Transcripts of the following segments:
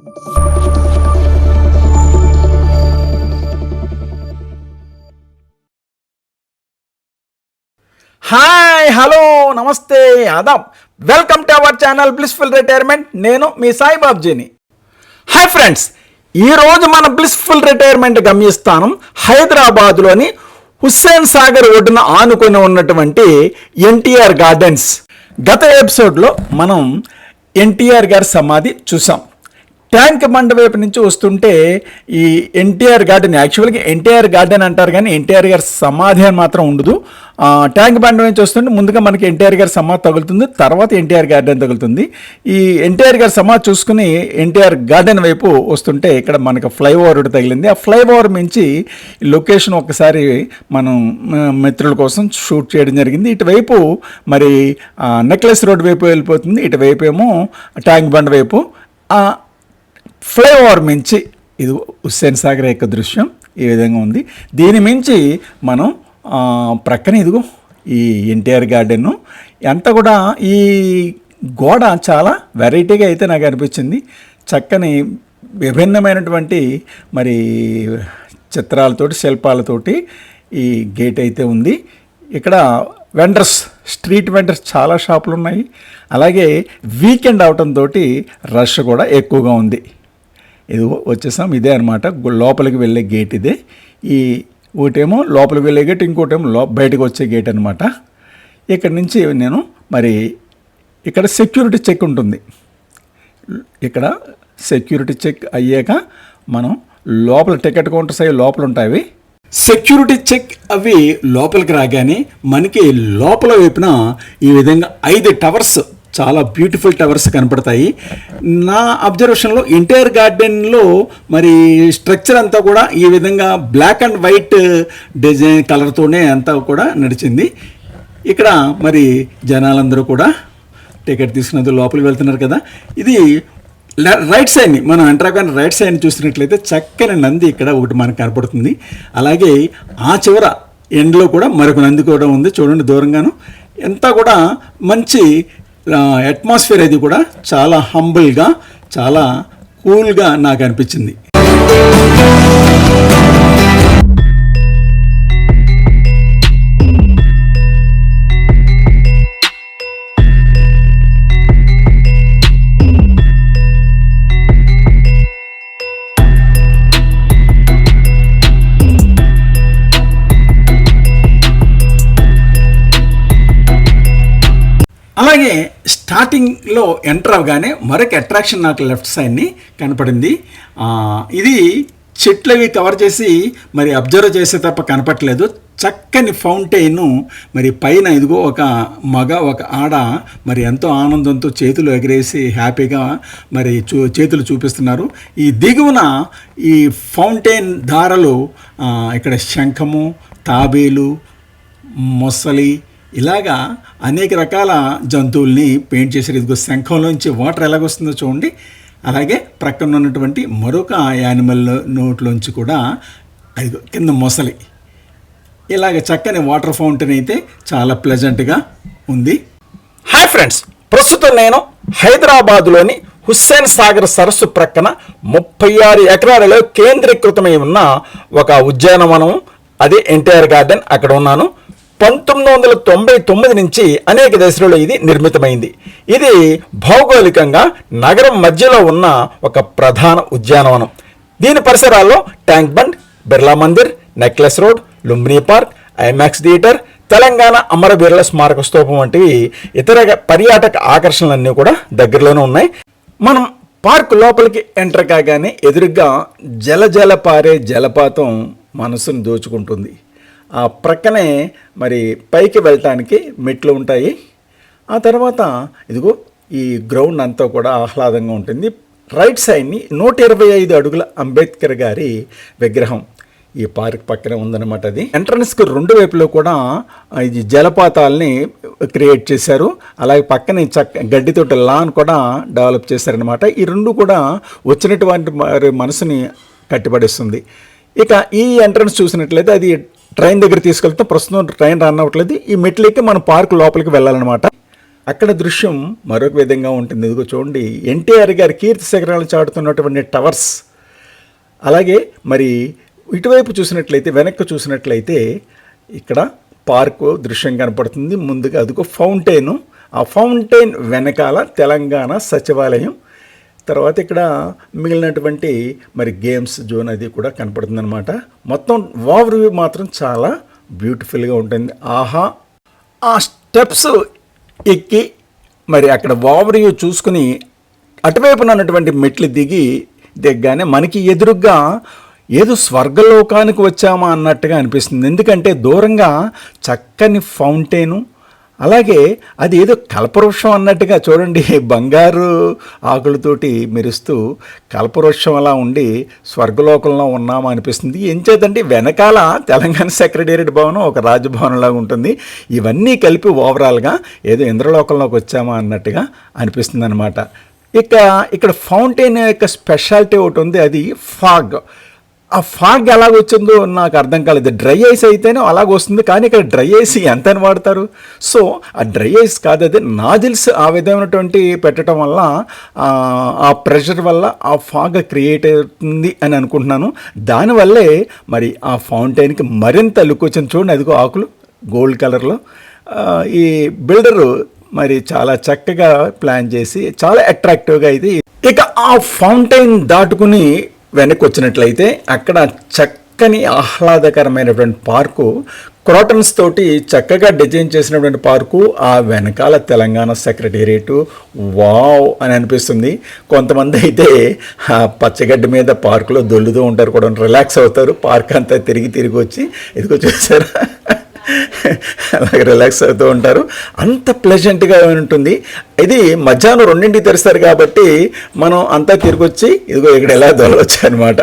Hi hello namaste adaab. Welcome to our channel blissful retirement. నేను మీ సాయిబాబ్జీని. Hi friends ఈరోజు మన బ్లిస్ఫుల్ రిటైర్మెంట్ గమ్యస్థానం హైదరాబాద్లోని హుస్సేన్ సాగర్ ఒడ్డున ఆనుకొని ఉన్నటువంటి ఎన్టీఆర్ గార్డెన్స్. గత ఎపిసోడ్లో మనం ఎన్టీఆర్ గారి సమాధి చూసాం. ట్యాంక్ బండ వైపు నుంచి వస్తుంటే ఈ ఎన్టీఆర్ గార్డెన్ యాక్చువల్గా ఎన్టీఆర్ గార్డెన్ అంటారు కానీ ఎన్టీఆర్ గారి సమాధి అని మాత్రం ఉండదు. ఆ, ట్యాంక్ బండ నుంచి వస్తుంటే ముందుగా మనకి ఎన్టీఆర్ గారి సమాధి తగులుతుంది తర్వాత ఎన్టీఆర్ గార్డెన్ తగులుతుంది. ఈ ఎన్టీఆర్ గారి సమాధి చూసుకుని ఎన్టీఆర్ గార్డెన్ వైపు వస్తుంటే ఇక్కడ మనకు ఫ్లైఓవర్ తగిలింది. ఆ ఫ్లైఓవర్ మించి లొకేషన్ ఒకసారి మనం మిత్రుల కోసం షూట్ చేయడం జరిగింది. ఇటువైపు మరి నెక్లెస్ రోడ్ వైపు వెళ్ళిపోతుంది. ఇటువైపు ఏమో ట్యాంక్ బండ్ వైపు. ఫ్లైఓవర్ మించి ఇది హుస్సేన్ సాగర్ యొక్క దృశ్యం ఈ విధంగా ఉంది. దీని మించి మనం ప్రక్కన ఇదిగో ఈ ఎన్టీఆర్ గార్డెన్ ఎంత కూడా ఈ గోడ చాలా వెరైటీగా అయితే నాకు అనిపించింది. చక్కని విభిన్నమైనటువంటి మరి చిత్రాలతోటి శిల్పాలతోటి ఈ గేట్ అయితే ఉంది. ఇక్కడ వెండర్స్ స్ట్రీట్ వెండర్స్ చాలా షాపులు ఉన్నాయి అలాగే వీకెండ్ అవటంతో రష్ కూడా ఎక్కువగా ఉంది. ఇది వచ్చేసాం. ఇదే అనమాట లోపలికి వెళ్ళే గేట్ ఇదే. ఈ ఒకటేమో లోపలికి వెళ్ళే గేట్ ఇంకోటేమో లో బయటకు వచ్చే గేట్ అనమాట ఇక్కడ నుంచి నేను మరి ఇక్కడ సెక్యూరిటీ చెక్ ఉంటుంది. ఇక్కడ సెక్యూరిటీ చెక్ అయ్యాక మనం లోపల టికెట్ కౌంటర్స్ అవి లోపల ఉంటాయి సెక్యూరిటీ చెక్ అవి లోపలికి రాగానే మనకి లోపల వైపున ఈ విధంగా ఐదు టవర్స్ చాలా బ్యూటిఫుల్ టవర్స్ కనపడతాయి. నా అబ్జర్వేషన్లో ఎంటైర్ గార్డెన్లో మరి స్ట్రక్చర్ అంతా కూడా ఈ విధంగా బ్లాక్ అండ్ వైట్ డిజైన్ కలర్తోనే అంతా కూడా నడిచింది. ఇక్కడ మరి జనాలందరూ కూడా టికెట్ తీసుకున్నందుకు లోపలికి వెళ్తున్నారు కదా. ఇది రైట్ సైడ్ని మనం ఎంటర్ రైట్ సైడ్ని చూసినట్లయితే చక్కని నంది ఇక్కడ ఒకటి మనకు కనపడుతుంది. అలాగే ఆ చివర ఎండ్లో కూడా మరొక నంది కూడా ఉంది. చూడండి దూరంగాను. ఎంత కూడా మంచి అట్మాస్ఫియర్ అది కూడా చాలా హంబుల్గా చాలా కూల్గా నాకు అనిపించింది. స్టార్టింగ్లో ఎంటర్ అవగానే మరొక అట్రాక్షన్ నాకు లెఫ్ట్ సైడ్ని కనపడింది. ఇది చెట్లు అవి కవర్ చేసి మరి అబ్జర్వ్ చేసే తప్ప కనపట్లేదు చక్కని ఫౌంటైన్ మరి పైన ఇదిగో ఒక మగ ఒక ఆడ మరి ఎంతో ఆనందంతో చేతులు ఎగరేసి హ్యాపీగా మరి చూ చేతులు చూపిస్తున్నారు. ఈ దిగువన ఈ ఫౌంటైన్ ధారలు ఇక్కడ శంఖము తాబేలు మొసలి ఇలాగా అనేక రకాల జంతువుల్ని పెయింట్ చేశారు. ఇదిగో శంఖంలోంచి వాటర్ ఎలాగొస్తుందో చూడండి. అలాగే ప్రక్కన ఉన్నటువంటి మరొక యానిమల్ నోట్లోంచి కూడా అది కింద మొసలి. ఇలాగ చక్కని వాటర్ ఫౌంటైన్ అయితే చాలా ప్లెజెంట్గా ఉంది. హాయ్ ఫ్రెండ్స్ ప్రస్తుతం నేను హైదరాబాదులోని హుస్సేన్ సాగర్ సరస్సు ప్రక్కన ముప్పై ఆరు ఎకరాలలో కేంద్రీకృతమై ఉన్న ఒక ఉద్యానవనం అదే ఎన్టీఆర్ గార్డెన్ అక్కడ ఉన్నాను. పంతొమ్మిది వందల తొంభై తొమ్మిది నుంచి అనేక దశలలో ఇది నిర్మితమైంది. ఇది భౌగోళికంగా నగరం మధ్యలో ఉన్న ఒక ప్రధాన ఉద్యానవనం. దీని పరిసరాల్లో tank bund Birla Mandir necklace road Lumbini park IMAX theatre Telangana అమరవీరుల స్మారక స్తూపం వంటివి ఇతర పర్యాటక ఆకర్షణలన్నీ కూడా దగ్గరలోనే ఉన్నాయి. మనం పార్క్ లోపలికి ఎంటర్ కాగానే ఎదురుగా జల జల పారే జలపాతం మనసును దోచుకుంటుంది. ఆ ప్రక్కనే మరి పైకి వెళ్ళటానికి మెట్లు ఉంటాయి. ఆ తర్వాత ఇదిగో ఈ గ్రౌండ్ అంతా కూడా ఆహ్లాదంగా ఉంటుంది. రైట్ సైడ్ని నూట ఇరవై ఐదు అడుగుల అంబేద్కర్ గారి విగ్రహం ఈ పార్క్ పక్కనే ఉందన్నమాట అది. ఎంట్రన్స్కి రెండు వైపులో కూడా ఇది జలపాతాలని క్రియేట్ చేశారు. అలాగే పక్కనే చక్క గడ్డితోటి లాన్ కూడా డెవలప్ చేశారనమాట ఈ రెండు కూడా వచ్చినటువంటి మరి మనసుని కట్టిపడేస్తుంది. ఇక ఈ ఎంట్రన్స్ చూసినట్లయితే అది ట్రైన్ దగ్గర తీసుకెళ్తే ప్రస్తుతం ట్రైన్ రన్ అవ్వట్లేదు. ఈ మెట్లెక్కి మనం పార్క్ లోపలికి వెళ్ళాలన్నమాట. అక్కడ దృశ్యం మరొక విధంగా ఉంటుంది. ఇదిగో చూడండి. ఎన్టీఆర్ గారి కీర్తి శిఖరాలు చాటుతున్నటువంటి టవర్స్. అలాగే మరి ఇటువైపు చూసినట్లయితే వెనక్కి చూసినట్లయితే ఇక్కడ పార్కు దృశ్యం కనపడుతుంది. ముందుగా అదిగో ఫౌంటైను. ఆ ఫౌంటైన్ వెనకాల తెలంగాణ సచివాలయం తర్వాత ఇక్కడ మిగిలినటువంటి మరి గేమ్స్ జోన్ అది కూడా కనపడుతుందన్నమాట. మొత్తం ఓవర్ వ్యూ మాత్రం చాలా బ్యూటిఫుల్గా ఉంటుంది. ఆహా ఆ స్టెప్స్ ఎక్కి మరి అక్కడ ఓవర్ వ్యూ చూసుకుని అటువైపున ఉన్నటువంటి మెట్లు దిగి దిగ్గానే మనకి ఎదురుగ్గా ఏదో స్వర్గలోకానికి వచ్చామా అన్నట్టుగా అనిపిస్తుంది. ఎందుకంటే దూరంగా చక్కని ఫౌంటైను అలాగే అది ఏదో కల్పవృక్షం అన్నట్టుగా చూడండి బంగారు ఆకులతోటి మెరుస్తూ కల్పవృక్షం అలా ఉండి స్వర్గలోకంలో ఉన్నామా అనిపిస్తుంది. ఏం చేద్దంటే వెనకాల తెలంగాణ సెక్రటేరియట్ భవనం ఒక రాజభవనంలాగా ఉంటుంది. ఇవన్నీ కలిపి ఓవరాల్గా ఏదో ఇంద్రలోకంలోకి వచ్చామా అన్నట్టుగా అనిపిస్తుంది అనమాట ఇక ఇక్కడ ఫౌంటైన్ యొక్క స్పెషాలిటీ ఒకటి ఉంది అది ఫాగ్. ఆ ఫాగ్ ఎలాగ వచ్చిందో నాకు అర్థం కాలేదు. డ్రై ఐస్ అయితేనే అలాగ వస్తుంది కానీ ఇక్కడ డ్రై ఐస్ ఎంత అని వాడతారు? సో ఆ డ్రై ఐస్ కాదు అది నాజిల్స్ ఆ విధమైనటువంటి పెట్టడం వల్ల ఆ, ప్రెషర్ వల్ల ఆ ఫాగ్ క్రియేట్ అవుతుంది అని అనుకుంటున్నాను. దానివల్లే మరి ఆ ఫౌంటైన్కి మరింత లుక్ వచ్చింది చూడండి అదిగో ఆకులు గోల్డ్ కలర్లో. ఈ బిల్డరు మరి చాలా చక్కగా ప్లాన్ చేసి చాలా అట్రాక్టివ్గా ఇది. ఇక ఆ ఫౌంటైన్ దాటుకుని వెనక్కి వచ్చినట్లయితే అక్కడ చక్కని ఆహ్లాదకరమైనటువంటి పార్కు క్రోటన్స్ తోటి చక్కగా డిజైన్ చేసినటువంటి పార్కు ఆ వెనకాల తెలంగాణ సెక్రటేరియట్. వావ్ అని అనిపిస్తుంది. కొంతమంది అయితే ఆ పచ్చగడ్డి మీద పార్కులో దొల్లుతూ ఉంటారు కూడా రిలాక్స్ అవుతారు. పార్క్ అంతా తిరిగి తిరిగి వచ్చి ఇదిగో చూసారా? అలాగే రిలాక్స్ అవుతూ ఉంటారు. అంత ప్లెజెంట్గా ఉంటుంది. ఇది మధ్యాహ్నం రెండింటికి తెరుస్తారు కాబట్టి మనం అంతా తిరిగి వచ్చి ఇదిగో ఇక్కడ ఎలా దొరవచ్చు అనమాట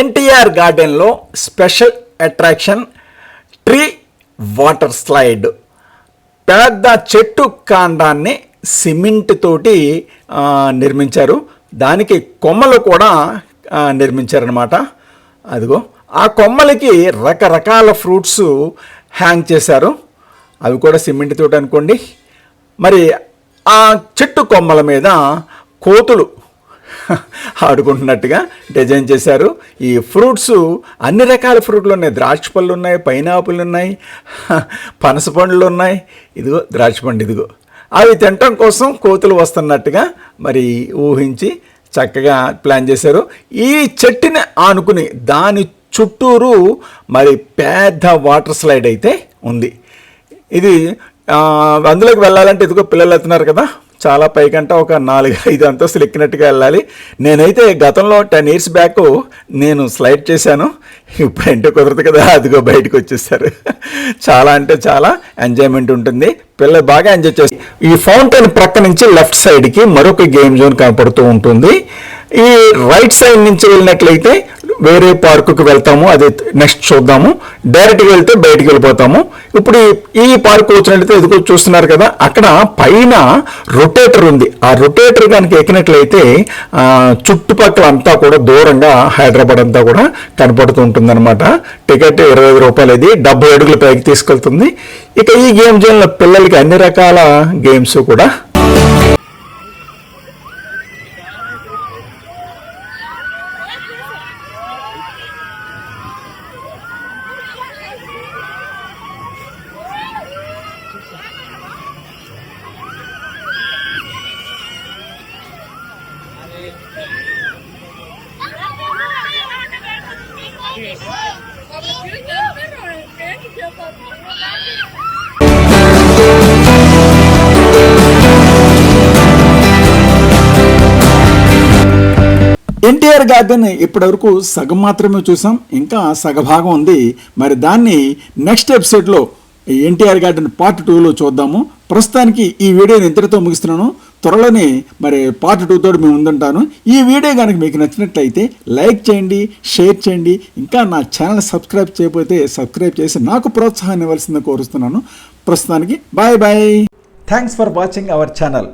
ఎన్టీఆర్ గార్డెన్లో special attraction tree water slide. పెద్ద చెట్టు కాండాన్ని సిమెంట్ తోటి నిర్మించారు. దానికి కొమ్మలు కూడా నిర్మించారనమాట అదిగో ఆ కొమ్మలకి రకరకాల ఫ్రూట్స్ హ్యాంగ్ చేశారు. అవి కూడా సిమెంట్ తోటి అనుకోండి. మరి ఆ చెట్టు కొమ్మల మీద కోతులు ఆడుకుంటున్నట్టుగా డిజైన్ చేశారు. ఈ ఫ్రూట్స్ అన్ని రకాల ఫ్రూట్లు ఉన్నాయి. ద్రాక్ష పళ్ళు ఉన్నాయి పైనాపిల్ ఉన్నాయి పనస పండ్లు ఉన్నాయి. ఇదిగో ద్రాక్ష పండు ఇదిగో. అవి తినటం కోసం కోతులు వస్తున్నట్టుగా మరి ఊహించి చక్కగా ప్లాన్ చేశారు. ఈ చెట్టుని ఆనుకుని దాని చుట్టూరు మరి పెద్ద వాటర్ స్లైడ్ అయితే ఉంది. ఇది అందులోకి వెళ్ళాలంటే ఇదిగో పిల్లలు వెళ్తున్నారు కదా. చాలా పైకంట ఒక నాలుగు ఐదు అంతస్తులు ఎక్కినట్టుగా వెళ్ళాలి. నేనైతే గతంలో టెన్ ఇయర్స్ బ్యాక్ నేను స్లైడ్ చేశాను. ఇప్పుడు అంటే కుదరదు కదా అదిగో బయటకు వచ్చేసారు. చాలా అంటే చాలా ఎంజాయ్మెంట్ ఉంటుంది. పిల్లలు బాగా ఎంజాయ్ చేస్తారు ఈ ఫౌంటైన్ ప్రక్క నుంచి లెఫ్ట్ సైడ్కి మరొక గేమ్ జోన్ కనపడుతూ ఉంటుంది. ఈ రైట్ సైడ్ నుంచి వెళ్ళినట్లయితే వేరే పార్కుకు వెళ్తాము అది నెక్స్ట్ చూద్దాము. డైరెక్ట్గా వెళ్తే బయటికి వెళ్ళిపోతాము. ఇప్పుడు ఈ- పార్క్ వచ్చినట్లయితే ఎదుగు చూస్తున్నారు కదా అక్కడ పైన రొటేటర్ ఉంది. ఆ రొటేటర్ కనుక ఎక్కినట్లయితే చుట్టుపక్కల అంతా కూడా దూరంగా హైదరాబాద్ అంతా కూడా కనపడుతూ ఉంటుందన్నమాట. టికెట్ ఇరవై ఐదు రూపాయలు ఇది డెబ్బై అడుగుల పైకి తీసుకెళ్తుంది. ఇక ఈ గేమ్ జోన్లో పిల్లలకి అన్ని రకాల గేమ్స్ కూడా ఎన్టీఆర్ గార్డెన్ ఇప్పటివరకు సగం మాత్రమే చూసాం. ఇంకా సగభాగం ఉంది. మరి దాన్ని నెక్స్ట్ ఎపిసోడ్లో ఎన్టీఆర్ గార్డెన్ పార్ట్ టూలో చూద్దాము. ప్రస్తుతానికి ఈ వీడియోని ఇంతటితో ముగిస్తున్నాను. త్వరలోనే మరి పార్ట్ టూ తోటి మేము ముందుంటాను ఈ వీడియో కనుక మీకు నచ్చినట్లయితే లైక్ చేయండి షేర్ చేయండి. ఇంకా నా ఛానల్ సబ్స్క్రైబ్ చేయకపోతే సబ్స్క్రైబ్ చేసి నాకు ప్రోత్సాహాన్ని ఇవ్వాల్సిందని కోరుస్తున్నాను. ప్రస్తుతానికి bye bye. Thanks for watching our channel